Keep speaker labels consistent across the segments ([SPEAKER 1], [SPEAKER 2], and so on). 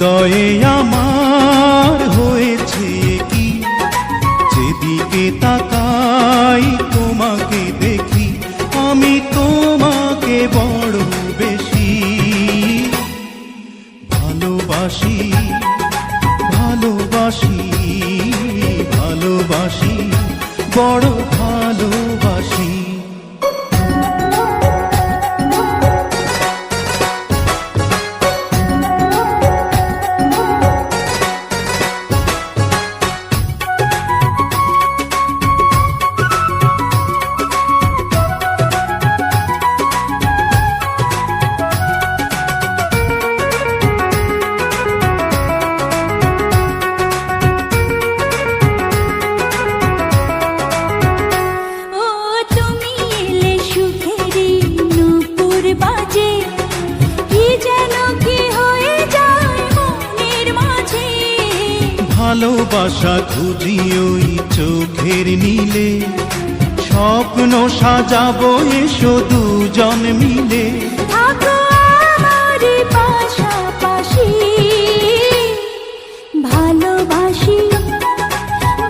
[SPEAKER 1] হৃদয়ে আমার হয়েছে কি? যেদিকে তাকাই তোমাকে দেখি, আমি তোমাকে বড় বেশি। ভালোবাসি ভালোবাসি ভালোবাসি, বড় ভালোবাসি। ভালোবাসা খুঁজি ওই চোখের নীলে। স্বপ্ন সাজাবো এসো দুজন মিলে।
[SPEAKER 2] আমার ভালোবাসি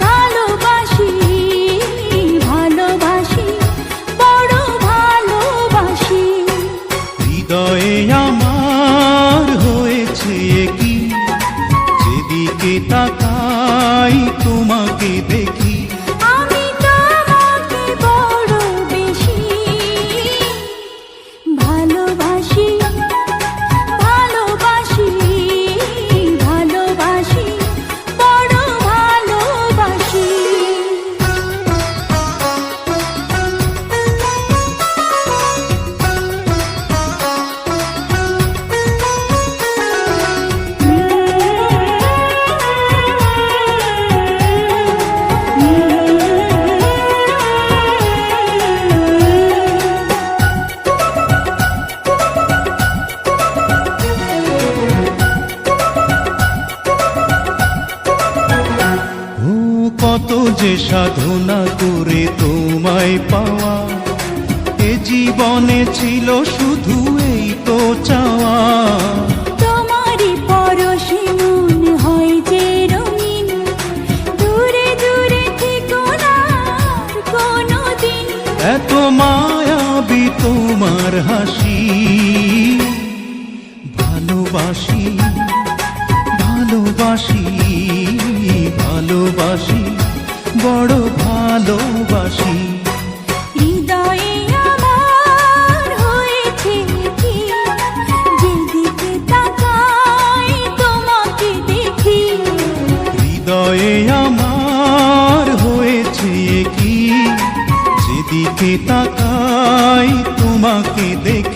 [SPEAKER 2] ভালোবাসি ভালোবাসি বড় ভালোবাসি।
[SPEAKER 1] হৃদয়ে আমার হয়েছে কি যেদিকে তাকাই তোমাকে দেখি যে সাধনা করে তোমায় পাওয়া এ জীবনে ছিল শুধু এই তো চাওয়া।
[SPEAKER 2] তোমারই পরশে মন হয় যে রঙিন দূরে দূরে থেকো না কোনোদিন।
[SPEAKER 1] এত মায়াবী তোমার হাসি ভালোবাসি ভালোবাসি ভালোবাসি। বড় ভালোবাসি।
[SPEAKER 2] হৃদয়ে তোমাকে
[SPEAKER 1] হৃদয়ে আমার হয়েছে কি? তাকাই তোমাকে দেখি।